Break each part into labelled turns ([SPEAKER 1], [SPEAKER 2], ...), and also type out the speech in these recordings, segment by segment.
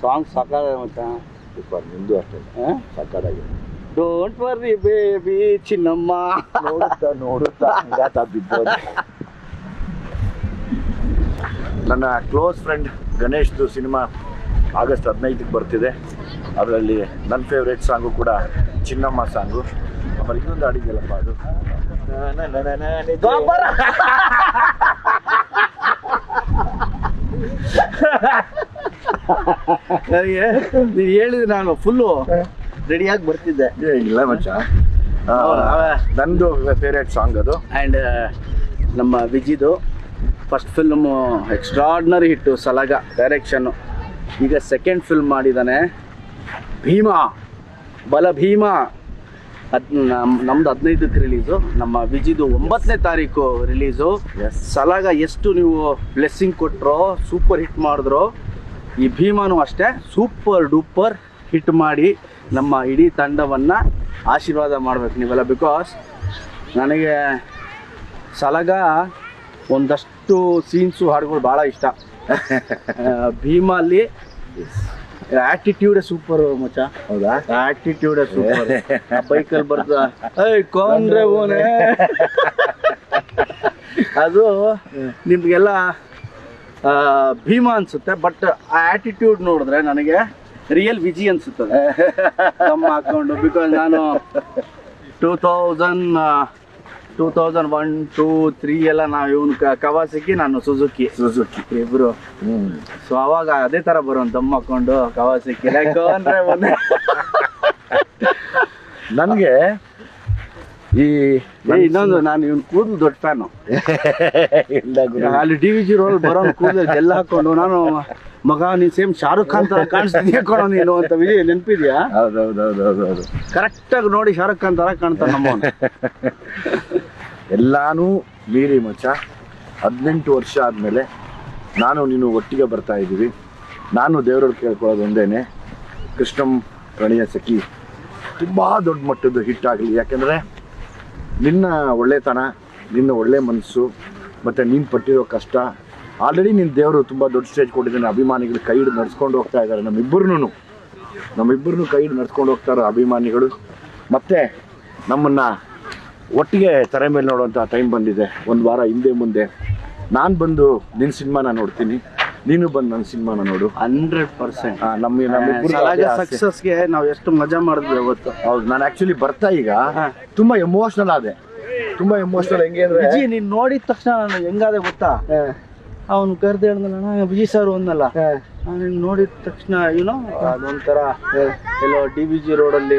[SPEAKER 1] Song ಸಾಕಾಗ ಮಚ್ಚ
[SPEAKER 2] super ನಿಂದು ಅಷ್ಟೇ ಸಕ್ಕತ್ತಾಗಿದೆ
[SPEAKER 1] ಡೋಂಟ್ ವರ್ರಿ ಬೇಬಿ ಚಿನ್ನಮ್ಮ
[SPEAKER 2] ನೋಡುತ್ತಾ ನೋಡುತ್ತಾ ಹಂಗಾತ ಬಿದ್ದೋದೆ. ನನ್ನ ಕ್ಲೋಸ್ ಫ್ರೆಂಡ್ ಗಣೇಶ್ದು ಸಿನಿಮಾ ಆಗಸ್ಟ್ ಹದಿನೈದಕ್ಕೆ ಬರ್ತಿದೆ. ಅದರಲ್ಲಿ ನನ್ನ ಫೇವ್ರೇಟ್ ಸಾಂಗು ಕೂಡ ಚಿನ್ನಮ್ಮ ಸಾಂಗು ಆಮೇಲೆ ಇನ್ನೊಂದು ಅದು.
[SPEAKER 1] ನನಗೆ ನೀನು ಹೇಳಿದ್ರೆ ನಾನು ಫುಲ್ಲು ರೆಡಿಯಾಗಿ ಬರ್ತಿದ್ದೆ.
[SPEAKER 2] ಇಲ್ಲ ಮಚ್ಚ? ನಂದು ಫೇವ್ರೇಟ್ ಸಾಂಗ್ ಅದು.
[SPEAKER 1] ಆ್ಯಂಡ್ ನಮ್ಮ ವಿಜಿದು first film extraordinary hit Salaga direction ಈಗ ಸೆಕೆಂಡ್ ಫಿಲ್ಮ್ ಮಾಡಿದ್ದಾನೆ ಭೀಮಾ ಬಲ ಭೀಮಾ. ಹದ್ ನಮ್ ನಮ್ದು ಹದಿನೈದಕ್ಕೆ ರಿಲೀಸು ನಮ್ಮ ವಿಜಿದು ಒಂಬತ್ತನೇ ತಾರೀಕು ರಿಲೀಸು. ಸಲಾಗ ಎಷ್ಟು ನೀವು ಬ್ಲೆಸ್ಸಿಂಗ್ ಕೊಟ್ಟರೋ ಸೂಪರ್ ಹಿಟ್ ಮಾಡಿದ್ರು ಈ ಭೀಮಾನು ಅಷ್ಟೇ ಸೂಪರ್ ಡೂಪರ್ ಹಿಟ್ ಮಾಡಿ ನಮ್ಮ ಇಡೀ ತಂಡವನ್ನು ಆಶೀರ್ವಾದ ಮಾಡ್ಬೇಕು ನೀವೆಲ್ಲ. ಬಿಕಾಸ್ ನನಗೆ ಸಲಗ ಒಂದಷ್ಟು ಸೀನ್ಸು ಹಾಡುಗಳು ಭಾಳ ಇಷ್ಟ. ಭೀಮಲ್ಲಿ ಆಟಿಟ್ಯೂಡೇ ಸೂಪರ್ ಮಚ್ಚ
[SPEAKER 2] ಹೌದಾ?
[SPEAKER 1] ಆಟಿಟ್ಯೂಡ್ ಸೂಪರ್ ಬೈಕಲ್ಲಿ ಬರ್ತಾ ಏಯ್ ಕೊಂಡ್ರೆ ಓನೆ ಅದು ನಿಮ್ಗೆಲ್ಲ ಭೀಮ ಅನ್ಸುತ್ತೆ ಬಟ್ ಆ ಆಟಿಟ್ಯೂಡ್ ನೋಡಿದ್ರೆ ನನಗೆ ರಿಯಲ್ ವಿಜಿ ಅನ್ಸುತ್ತದೆ. ಹಾಕೊಂಡು ಬಿಕಾಸ್ ನಾನು two thousand two thousand one two three ಎಲ್ಲ ನಾವು ಇವನು ಕವಾಸಿಕಿ ನಾನು ಸುಜುಕಿ
[SPEAKER 2] ಸುಜುಕಿ
[SPEAKER 1] ಇಬ್ರು
[SPEAKER 2] ಹ್ಮ್.
[SPEAKER 1] ಸೊ ಅವಾಗ ಅದೇ ತರ ಬರೋ ದಮ್ ಹಾಕೊಂಡು ಕವಾಸಿಕಿ ನನ್ಗೆ ಒಂದೇ
[SPEAKER 2] ನನಗೆ ಈ
[SPEAKER 1] ಇನ್ನೊಂದು ನಾನು ಇವ್ನ ಕೂದಲು ದೊಡ್ಡ ಫ್ಯಾನು ಅಲ್ಲಿ ಡಿ ವಿ ಜಿ ರೋಲ್ ಬರೋ ಕೂದಲು ಎಲ್ಲ ಹಾಕೊಂಡು ನಾನು ಮಗ ನೀನ್ ಸೇಮ್ ಶಾರುಖ್ ಖಾನ್ ತರ ಕಾಣಿಸ್ತೀನಿ ಕಣೋ ನೀನು ಅಂತ ವಿಜಯ್ ನೆನಪಿದ್ಯಾ?
[SPEAKER 2] ಹೌದೌದೌದೌದೌದು.
[SPEAKER 1] ಕರೆಕ್ಟ್ ಆಗಿ ನೋಡಿ ಶಾರುಖ್ ಖಾನ್ ತರ ಕಾಣ್ತಾನೆ ನಮ್ಮವನು.
[SPEAKER 2] ಎಲ್ಲಾನು ಮೀರಿ ಮಚ್ಚ. ಹದಿನೆಂಟು ವರ್ಷ ಆದಮೇಲೆ ನಾನು ನೀನು ಒಟ್ಟಿಗೆ ಬರ್ತಾ ಇದ್ದೀವಿ. ನಾನು ದೇವರಲ್ಲಿ ಕೇಳ್ಕೊಳ್ಳೋದು ಒಂದೇನೆ. ಕೃಷ್ಣಂ ಪ್ರಣಯ ಸಖಿ. ತುಂಬ ದೊಡ್ಡ ಮಟ್ಟದ ಹಿಟ್ ಆಗಲಿ. ಯಾಕೆಂದರೆ ನಿನ್ನ ಒಳ್ಳೆತನ, ನಿನ್ನ ಒಳ್ಳೆ ಮನಸ್ಸು, ಮತ್ತು ನೀನು ಪಟ್ಟಿರೋ ಕಷ್ಟ ಆಲ್ರೆಡಿ ನಿನ್ನ ದೇವರು ತುಂಬ ದೊಡ್ಡ ಸ್ಟೇಜ್ ಕೊಟ್ಟಿದ್ದಾನೆ. ಅಭಿಮಾನಿಗಳು ಕೈ ಹಿಡಿದು ನಡ್ಸ್ಕೊಂಡು ಹೋಗ್ತಾ ಇದ್ದಾರೆ. ನಮ್ಮಿಬ್ಬರನ್ನೂ. ನಮ್ಮಿಬ್ಬರನ್ನೂ ಕೈ ಹಿಡಿದು ನಡ್ಸ್ಕೊಂಡು ಹೋಗ್ತಾರೆ ಅಭಿಮಾನಿಗಳು. ಮತ್ತು ನಮ್ಮನ್ನು ಒಟ್ಟಿಗೆ ತೆರೆ ಮೇಲೆ ನೋಡುವಂಥ ಟೈಮ್ ಬಂದಿದೆ. ಒಂದು ವಾರ ಹಿಂದೆ ಮುಂದೆ. ನಾನು ಬಂದು ನಿನ್ನ ಸಿನಿಮಾನ ನೋಡ್ತೀನಿ. ನೀನು ಬಂದು ನನ್ನ ಸಿನಿಮಾನ ನೋಡು.
[SPEAKER 1] Hundred percent.
[SPEAKER 2] ನಮಗೆ ನಮ್ಮ ಆಸೆ.
[SPEAKER 1] ಸಕ್ಸಸ್ಗೆ ನಾವು ಎಷ್ಟು ಮಜಾ ಮಾಡಿದ್ವಿ ಅವತ್ತು.
[SPEAKER 2] ಹೌದು ನಾನು ಆ್ಯಕ್ಚುಲಿ ಬರ್ತಾ ಈಗ ತುಂಬ ಎಮೋಷ್ನಲ್ ಆದೆ. ತುಂಬ ಎಮೋಷ್ನಲ್ ಹೆಂಗೆ ಅಂದ್ರೆ
[SPEAKER 1] ನೀನು ನೀನ್ ನೋಡಿದ ತಕ್ಷಣ ನಾನು ಹೆಂಗಾದೆ ಗೊತ್ತಾ? ಅವ್ನು ಕರೆದು ಹೇಳ್ದಲ್ಲ ವಿಜಿ ಸರ್ ಒಂದಲ್ಲ. ನಾನು ನೋಡಿದ ತಕ್ಷಣ ಏನೋ ಅದೊಂಥರ ಎಲ್ಲೋ ಡಿ ಬಿ ಜಿ ರೋಡಲ್ಲಿ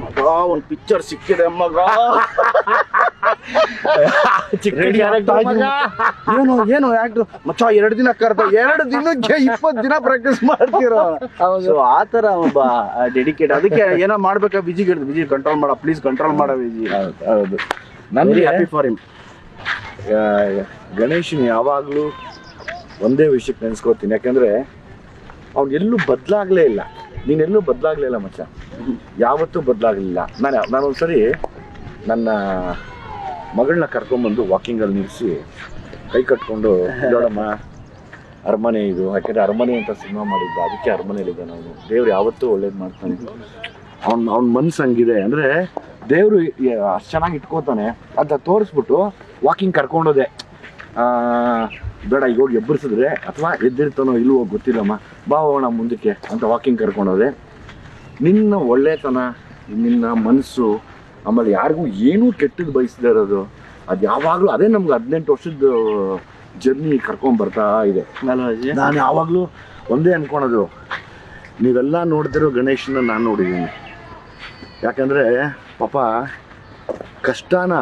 [SPEAKER 1] ಮಗ ಒಂದು ಪಿಕ್ಚರ್ ಸಿಕ್ಕಿದೆ ಮಗ. ಏನು ಏನು ಆಕ್ಟರ್ ಮಚ್ಚ ಎರಡು ದಿನ ಕರ್ದ ಎರಡು ದಿನಕ್ಕೆ ಇಪ್ಪತ್ತು ದಿನ ಪ್ರಾಕ್ಟೀಸ್ ಮಾಡ್ತಿರೋ? ಆತರ ಆ ಥರ ಒಬ್ಬ ಡೆಡಿಕೇಟ್ ಅದಕ್ಕೆ ಏನೋ ಮಾಡ್ಬೇಕಾ? ಬಿಜಿ ಹಿಡಿದು ಬಿಜಿ ಕಂಟ್ರೋಲ್ ಮಾಡ ಪ್ಲೀಸ್ ಕಂಟ್ರೋಲ್ ಮಾಡ ಬಿಜಿ.
[SPEAKER 2] ಹೌದು ನನಗೆ
[SPEAKER 1] ಹ್ಯಾಪಿ ಫಾರ್ ಹಿಮ್
[SPEAKER 2] ಗಣೇಶನ್ ಯಾವಾಗಲೂ ಒಂದೇ ವಿಷಯಕ್ಕೆ ನೆನೆಸ್ಕೋತೀನಿ ಯಾಕಂದ್ರೆ ಅವ್ನು ಎಲ್ಲೂ ಬದಲಾಗಲೇ ಇಲ್ಲ. ನೀನೆಲ್ಲೂ ಬದಲಾಗಲೇ ಇಲ್ಲ ಮಚ್ಚ. ಯಾವತ್ತೂ ಬದಲಾಗಲಿಲ್ಲ. ನಾನು ನಾನೊಂದ್ಸರಿ ನನ್ನ ಮಗಳನ್ನ ಕರ್ಕೊಂಬಂದು ವಾಕಿಂಗಲ್ಲಿ ನಿಲ್ಲಿಸಿ ಕೈ ಕಟ್ಕೊಂಡು ನೋಡಮ್ಮ ಅರಮನೆ ಇದು. ಯಾಕೆಂದರೆ ಅರಮನೆ ಅಂತ ಸಿನಿಮಾ ಮಾಡಿದ್ದ, ಅದಕ್ಕೆ ಅರಮನೆಯಲ್ಲಿದ್ದ ನಾನು. ದೇವ್ರು ಯಾವತ್ತೂ ಒಳ್ಳೇದು ಮಾಡ್ತಾನೆ. ಅವ್ನು, ಅವ್ನ ಮನ್ಸು ಹಂಗಿದೆ. ಅಂದರೆ ದೇವರು ಅಷ್ಟು ಚೆನ್ನಾಗಿ ಇಟ್ಕೋತಾನೆ. ಅಂತ ತೋರಿಸ್ಬಿಟ್ಟು ವಾಕಿಂಗ್ ಕರ್ಕೊಂಡೋದೆ. ಬೇಡ, ಈಗ ಹೋಗಿ ಎಬ್ಬರಿಸಿದ್ರೆ ಅಥವಾ ಎದ್ದಿರ್ತಾನೋ ಇಲ್ವೋ ಗೊತ್ತಿಲ್ಲಮ್ಮ. ಬಾ ಹೋಗೋಣ ಮುಂದಕ್ಕೆ. ಅಂತ ವಾಕಿಂಗ್ ಕರ್ಕೊಂಡೋದೆ. ನಿನ್ನ ಒಳ್ಳೆತನ ನಿನ್ನ ಮನಸ್ಸು ಆಮೇಲೆ ಯಾರಿಗೂ ಏನೂ ಕೆಟ್ಟದ್ದು ಬಯಸದೇ ಇರೋದು ಅದು ಯಾವಾಗಲೂ ಅದೇ ನಮ್ಗೆ ಹದಿನೆಂಟು ವರ್ಷದ ಜರ್ನಿ ಕರ್ಕೊಂಡ್ ಬರ್ತಾ ಇದೆ. ನಾನು ಯಾವಾಗಲೂ ಒಂದೇ ಅನ್ಕೊಳೋದು ನೀವೆಲ್ಲ ನೋಡ್ತಿರೋ ಗಣೇಶನ ನಾನು ನೋಡಿದ್ದೀನಿ ಯಾಕಂದರೆ ಪಾಪ ಕಷ್ಟನ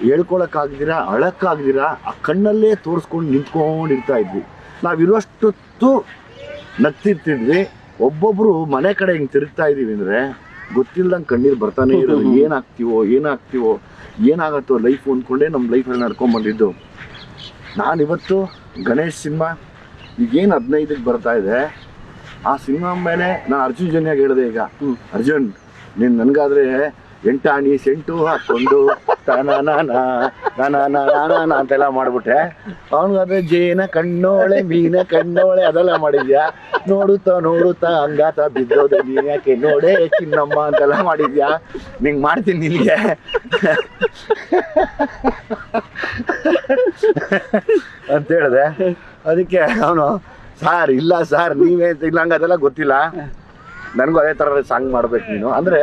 [SPEAKER 2] ಹೇಳ್ಕೊಳಕ್ಕಾಗ್ದಿರ ಅಳಕ್ಕಾಗ್ದಿರ ಆ ಕಣ್ಣಲ್ಲೇ ತೋರಿಸ್ಕೊಂಡು ನಿಂತ್ಕೊಂಡಿರ್ತಾ ಇದ್ವಿ. ನಾವಿರುವಷ್ಟೊತ್ತು ನಗ್ತಿರ್ತಿದ್ವಿ. ಒಬ್ಬೊಬ್ರು ಮನೆ ಕಡೆ ಹಿಂಗೆ ತಿರುಗ್ತಾ ಇದೀವಿ ಅಂದರೆ ಗೊತ್ತಿಲ್ದಂಗೆ ಕಣ್ಣೀರು ಬರ್ತಾನೆ ಇರೋದು. ಏನಾಗ್ತೀವೋ ಏನಾಗ್ತೀವೋ ಏನಾಗತ್ತೋ ಲೈಫ್ ಅಂದ್ಕೊಂಡೇ ನಮ್ಮ ಲೈಫಲ್ಲಿ ನಡ್ಕೊಂಬಂದಿದ್ದು. ನಾನಿವತ್ತು ಗಣೇಶ್ ಸಿನಿಮಾ ಈಗೇನು ಹದಿನೈದಕ್ಕೆ ಬರ್ತಾ ಇದೆ. ಆ ಸಿನಿಮಾ ಮೇಲೆ ನಾನು ಅರ್ಜುನ್ ಜನ್ಯಾಗ ಹೇಳಿದೆ ಈಗ. ಅರ್ಜುನ್ ನೀನು ನನ್ಗಾದ್ರೆ ಎಂಟಾಣಿ ಸೆಂಟು ಹಾಕೊಂಡು ನನನನನನ ಅಂತೆಲ್ಲ ಮಾಡ್ಬಿಟ್ಟೆ ಅವನಿಗಾದ್ರೆ ಜೇನ ಕಣ್ಣೋಳೆ, ಮೀನ ಕಣ್ಣೋಳೆ, ಅದೆಲ್ಲ ಮಾಡಿದ್ಯಾ? ನೋಡುತ್ತಾ ನೋಡುತ್ತಾ, ಹಂಗಾತ ಬಿದ್ದೋದೆ ನೀನ್ ಯಾಕೆ? ನೋಡೆ ಚಿನ್ನಮ್ಮ ಅಂತೆಲ್ಲ ಮಾಡಿದ್ಯಾ? ನಿಂಗೆ ಮಾಡ್ತೀನಿ ನಿಲ್ಗೆ ಅಂತ ಹೇಳಿದೆ. ಅದಕ್ಕೆ ಅವನು, ಸಾರ್, ಇಲ್ಲ ಸಾರ್, ನೀವೇ, ಇಲ್ಲ ಹಂಗದೆಲ್ಲ ಗೊತ್ತಿಲ್ಲ. ನನಗೂ ಅದೇ ಥರ ಸಾಂಗ್ ಮಾಡ್ಬೇಕು ನೀನು. ಅಂದರೆ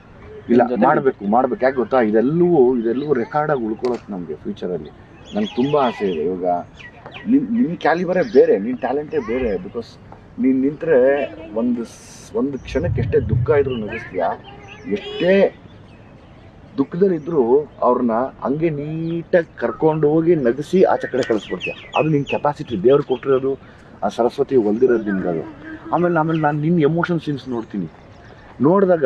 [SPEAKER 2] ಇಲ್ಲ ಮಾಡಬೇಕು ಮಾಡ್ಬೇಕು. ಯಾಕೆ ಗೊತ್ತಾ? ಇದೆಲ್ಲವೂ ಇದೆಲ್ಲವೂ ರೆಕಾರ್ಡಾಗಿ ಉಳ್ಕೊಳ್ಳೋದು ನಮಗೆ ಫ್ಯೂಚರಲ್ಲಿ ನಂಗೆ ತುಂಬ ಆಸೆ ಇದೆ. ಇವಾಗ ನಿಮ್ಮ ನಿನ್ನ ಕ್ಯಾಲಿಬರೇ ಬೇರೆ ನಿನ್ನ ಟ್ಯಾಲೆಂಟೇ ಬೇರೆ. ಬಿಕಾಸ್ ನೀನು ನಿಂತರೆ ಒಂದು ಒಂದು ಕ್ಷಣಕ್ಕೆ ಎಷ್ಟೇ ದುಃಖ ಇದ್ರೂ ನಗಿಸ್ತೀಯಾ ಎಷ್ಟೇ ದುಃಖದಲ್ಲಿದ್ದರೂ ಅವ್ರನ್ನ ಹಂಗೆ ನೀಟಾಗಿ ಕರ್ಕೊಂಡು ಹೋಗಿ ನಗಿಸಿ ಆಚೆ ಕಡೆ ಕಳಿಸ್ಬಿಡ್ತೀಯ ಅದು ನಿನ್ನ ಕೆಪಾಸಿಟಿ ದೇವ್ರು ಕೊಟ್ಟಿರೋದು ಆ ಸರಸ್ವತಿ ಹೊಲ್ದಿರೋದು ನಿಮ್ಗೆ ಅದು ಆಮೇಲೆ ಆಮೇಲೆ ನಾನು ನಿನ್ನ ಎಮೋಷನ್ ಸೀನ್ಸ್ ನೋಡ್ತೀನಿ. ನೋಡಿದಾಗ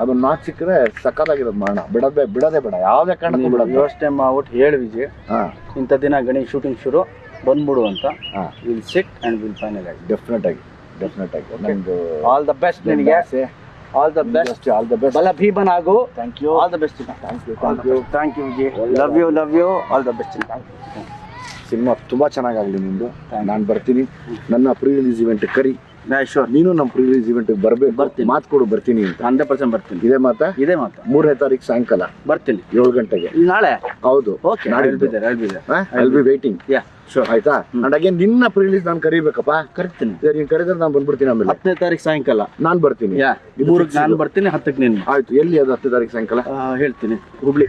[SPEAKER 2] ಅದನ್ನ ನಾಚ್ ಸಿಕ್ಕರೆ ಸಕ್ಕತ್ತಾಗಿರೋದು ಮಾಡೋಣ ಬಿಡದೆ ಬಿಡದೆ ಬೇಡ. ಯಾವುದೇ ಕಾರಣಕ್ಕೂ ಬಿಡೋದು.
[SPEAKER 1] ಯೋಚನೆ ಮಾಡ್ಬಿಟ್ಟು ಹೇಳಿ ವಿಜಯ್.
[SPEAKER 2] ಹಾಂ.
[SPEAKER 1] ಇಂಥ ದಿನ ಗಣೇಶ್ ಶೂಟಿಂಗ್ ಶುರು ಬಂದ್ಬಿಡು ಅಂತ.
[SPEAKER 2] ಹಾಂ.
[SPEAKER 1] Will sit and will final ಆಗಿ
[SPEAKER 2] ಡೆಫಿನೆಟ್ ಆಗಿ. ಡೆಫಿನೆಟ್ ಆಗಿ ನಂದು
[SPEAKER 1] ಆಲ್ ದ ಬೆಸ್ಟ್ ನಿನಗೆ. All the best
[SPEAKER 2] all the best
[SPEAKER 1] ಬಲ ಭೀಮನ್ ಆಗು
[SPEAKER 2] thank you
[SPEAKER 1] all the best
[SPEAKER 2] thank you thank you
[SPEAKER 1] thank you Vijay. Love you love you all the best thank you
[SPEAKER 2] cinema ತುಂಬ ಚೆನ್ನಾಗಾಗಲಿ ನಿಮ್ಮದು ನಾನು ಬರ್ತೀನಿ. ನನ್ನ ಪ್ರೀ ರಿಲೀಸ್ ಇವೆಂಟ್ ಕರಿ.
[SPEAKER 1] ಶೋರ್
[SPEAKER 2] ನೀನು ನಮ್ಮ ಪ್ರೀ ರಿಲೀಸ್ ಇವೆಂಟ್ ಬರ್ಬೇಕು.
[SPEAKER 1] ಬರ್ತೀನಿ.
[SPEAKER 2] ಮಾತು ಕೊಡು ಬರ್ತೀನಿ ಅಂತ.
[SPEAKER 1] ಹಂಡ್ರೆಡ್ ಪರ್ಸೆಂಟ್ ಬರ್ತೀನಿ.
[SPEAKER 2] ಇದೇ ಮಾತಾ?
[SPEAKER 1] ಇದೇ ಮಾತು.
[SPEAKER 2] ಮೂರನೇ ತಾರೀಕು ಸಾಯಂಕಾಲ.
[SPEAKER 1] ಬರ್ತೀನಿ.
[SPEAKER 2] ಏಳು ಗಂಟೆಗೆ.
[SPEAKER 1] ನಾಳೆ?
[SPEAKER 2] ಹೌದು.
[SPEAKER 1] ಓಕೆ
[SPEAKER 2] ನಾಳೆ
[SPEAKER 1] ಹೇಳ್ಬಿದ್ದಾರೆ ಹೇಳ್ಬಿದ್ದಾರೆ
[SPEAKER 2] I'll be waiting
[SPEAKER 1] ya sure
[SPEAKER 2] ಆಯ್ತಾ? ಅಂಡ್ ಅಗೇನ್ ನಿನ್ನ ಪ್ರಿಲೀಸ್ ರಿಲೀಸ್ ನಾನು ಕರಿಬೇಕಪ್ಪ.
[SPEAKER 1] ಕರಿತೀನಿ.
[SPEAKER 2] ನೀನು ಕರೆದ್ರೆ ನಾನು ಬಂದ್ಬಿಡ್ತೀನಿ ಆಮೇಲೆ.
[SPEAKER 1] ಹತ್ತನೇ ತಾರೀಕು ಸಾಯಂಕಾಲ.
[SPEAKER 2] ನಾನು ಬರ್ತೀನಿ.
[SPEAKER 1] ಯಾ ಮೂರಕ್ಕೆ ನಾನು ಬರ್ತೀನಿ ಹತ್ತಕ್ಕೆ ನೀನು.
[SPEAKER 2] ಆಯ್ತು. ಎಲ್ಲಿ ಅದು ಹತ್ತನೇ ತಾರೀಕು ಸಾಯಂಕಾಲ?
[SPEAKER 1] ಹೇಳ್ತೀನಿ. ಹುಬ್ಳಿ.